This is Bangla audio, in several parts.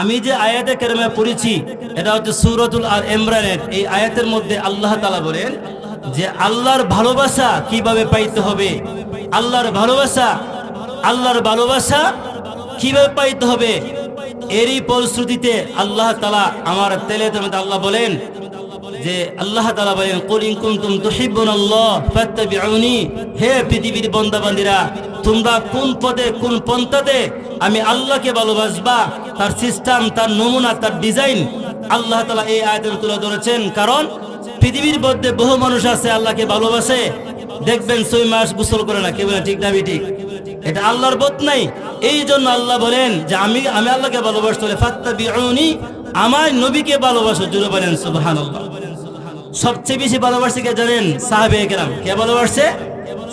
আমি যে আয়াতে কেরমে পড়েছি, এটা হচ্ছে সুরতুল আর ইমরানের। এই আয়াতের মধ্যে আল্লাহ তালা বলেন যে, আল্লাহর ভালোবাসা কীভাবে পাইতে হবে? আল্লাহর ভালোবাসা আল্লাহর ভালোবাসা কীভাবে পাইতে হবে? এরই ফলশ্রুতিতে আল্লাহ তালা আমার তেলে আল্লাহ বলেন যে, আল্লাহ তালা বলেন, কুলিং কুনতুম তুহিব্বুন আল্লাহ হে পৃথিবীর বন্দাবান্দিরা তোমরা কোন পদে, কোন পন্থাতে? আমি আল্লাহকে ভালোবাসবা, তার সিস্টেম তার নমুনা, তার ডিজাইন আল্লাহ তালা এই আয়তন তুলে ধরেছেন। কারণ পৃথিবীর মধ্যে বহু মানুষ আছে, আল্লাহকে ভালোবাসে। দেখবেন ছয় মাস গোসল করে না কেউ ঠিক না ঠিক? এটা আল্লাহর বোধ নাই। এই জন্য আল্লাহ বলেন যে আমি আমি আল্লাহকে ভালোবাসতে হলে ফাত্তা আমার নবীকে ভালোবাসো জুড়ে বলেন, সুবহানাল্লাহ। সবচেয়ে বেশি ভালোবাসে কে জানেন? সাহাবে কেরাম। কে ভালোবাসছে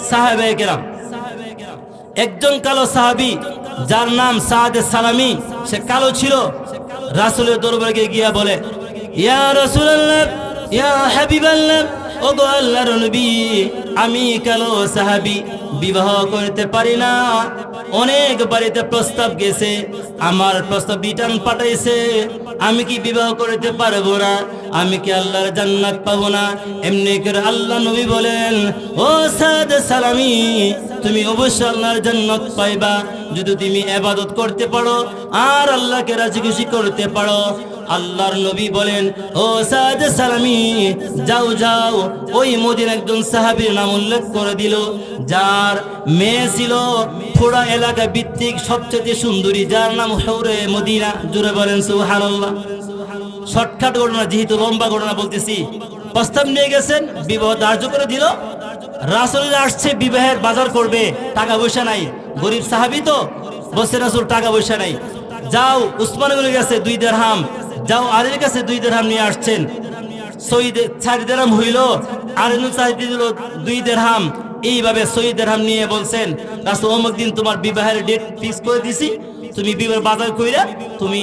সাহাবে কেরাম। একজন কালো সাহাবি, যার নাম সাহাদে সালামি, সে কালো ছিল। রাসুলের দরবারকে গিয়া বলে, ইয়া রাসূলুল্লাহ, ইয়া হাবিবাল্লাহ ও গো আল্লাহর নবী, আমি কালো সাহাবি। বিবাহ করতে পারি না। অনেক বাড়িতে প্রস্তাব গেছে, আমার প্রস্তাব রিটার্ন পাঠাইছে। আমি কি বিবাহ করতে পারব না? আমি কি আল্লাহর জান্নাত পাবো না? এমনি করে আল্লাহ নবী বলেন, ও সাদ সালামি, তুমি অবশ্যই আল্লাহর জান্নাত পাইবা। যদি তুমি এবাদত করতে পারো, আর আল্লাহকে রাজি খুশি করতে পারো আল্লাহর নবী বলেন, ও সাদ সালামি, যাও যাও। ওই মদিন একজন সাহাবীর নাম উল্লেখ করে দিল, যার মেয়ে ছিল পুরা এলাকা ভিত্তিক সবচেয়ে সুন্দরী, যার নাম হৌরে মদিনা। জুড়ে বলেন, সুবহানাল্লাহ। শর্টকাট ঘটনা, যেহেতু লম্বা ঘটনা বলতেছি। প্রস্তাব নিয়ে গেছেন, বিবাহ ধার্য করে দিল। রাসুল আসছে, বিবাহের বাজার করবে, টাকা পয়সা নাই। গরিব সাহাবি তো বসে রাসুল, টাকা পয়সা নাই। যাও, উসমান কাছে দুই দেড়হাম। যাও আলীর কাছে দুই দেড়হাম নিয়ে আসছেন। চার দেড়হাম হইল আরিনুল সাহেব দিল দুই দেড়হাম। এইভাবে সৈদ দেড়হাম নিয়ে বলছেন অমুক দিন তোমার বিবাহের ডেট ফিক্স করে দিছি। তুমি বিবাহ বাজার কইরা তুমি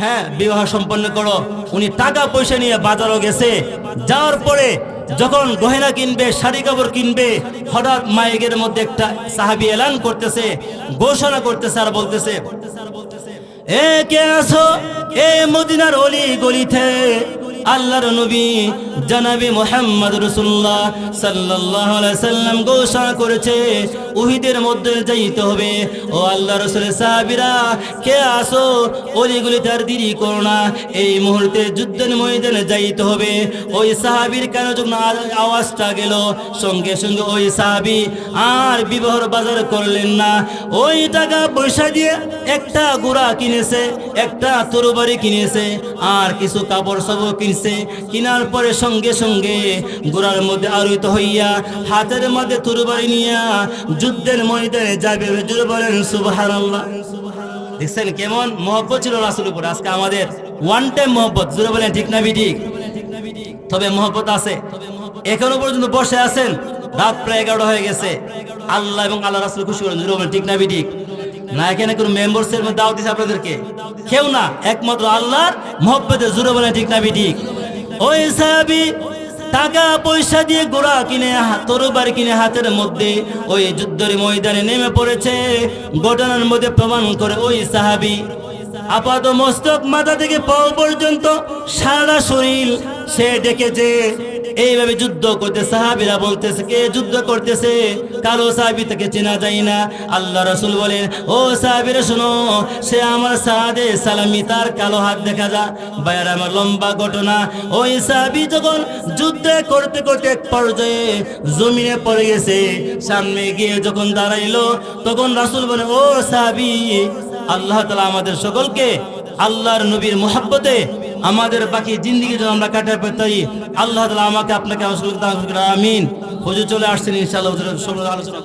হ্যাঁ বিবাহ সম্পন্ন করো। উনি টাকা পয়সা নিয়ে বাজারও গেছে। যাওয়ার পরে যখন গহেনা কিনবে, শাড়ি কাপড় কিনবে, হঠাৎ মাইকের মধ্যে একটা সাহাবি এলান করতেছে, ঘোষণা করতেছে আর বলতেছে এ কে আছো এ মদিনার অলি গলিতে। আল্লাহর নবী জানাবি মোহাম্মদ রসুল্লাহ সাল্লাহ সাল্লাম ঘোষণা করেছে উহিদের মধ্যে যাইতে হবে। ও আল্লাহ রসুলের সাহাবীরা, কে আসো? অলিগুলি তার দেরি করো না। এই মুহূর্তে যুদ্ধের ময়দানে যাইতে হবে। ওই সাহাবীর কেন যখন আওয়াজটা গেল, সঙ্গে সঙ্গে ওই সাহাবী আর বিবাহর বাজার করলেন না। ওই টাকা পয়সা দিয়ে একটা গুড়া কিনেছে, একটা তরবারি কিনেছে, আর কিছু কাপড় সব কিনছে। কিনার পরে সঙ্গে সঙ্গে গুড়ার মধ্যে আরোহিত হইয়া হাতের মধ্যে তরবারি নিয়া যুদ্ধের ময়দানে যাবে জুড়ে বলেন, সুবহানাল্লাহ। দেখছেন কেমন মহব্বত ছিল রাসুল উপর? আজকে আমাদের ওয়ান টাইম মহব্বত। জুড়ে বলেন, ঠিক না বিঠিক? তবে মহব্বত আছে। এখনও পর্যন্ত বসে আছেন। রাত প্রায় এগারোটা হয়ে গেছে। আল্লাহ এবং আল্লাহ রাসুল খুশি করেন। জুড়ে বলেন, ঠিক না বিঠিক? না, এখানে কোনো মেম্বার্স এর মধ্যে দিছে আপনাদেরকে? কেউ না। একমাত্র আল্লাহর মহব্বতে জুড়ে বলেন, ঠিক না বিঠিক? ওই সাহাবি টাকা পয়সা দিয়ে গোড়া কিনে তরবার কিনে হাতের মধ্যে ওই যুদ্ধের ময়দানে নেমে পড়েছে। ঘটনার মধ্যে প্রমাণ করে ওই সাহাবি আপাত মস্তক মাথা থেকে পাও পর্যন্ত সারা শরীর সে ডেকেছে। এইভাবে যুদ্ধ করতে সাহাবিরা বলতেছে, কে যুদ্ধ করতেছে? কালো সাহাবি তাকে চেনা যায় না। আল্লাহ রসুল বলেন, ও সাহাবিরা শোনো, সে আমার সাদে সালামি তার কালো হাত দেখা যা। বাইরে আমার লম্বা ঘটনা। ওই সাহাবি যখন যুদ্ধ করতে করতে এক পর্যায়ে জমিনে পড়ে গেছে, সামনে গিয়ে যখন দাঁড়াইলো, তখন রাসুল বলে, ও সাহাবি, আল্লাহ তালা আমাদের সকলকে আল্লাহর নবীর মোহাব্বতে আমাদের বাকি জিন্দিগি যেন আমরা কাটাতে পারি। আল্লাহ তালা আমাকে আপনাকে আমিন। হুজুর চলে আসছেন ইনশাআল্লাহ। আলোচনা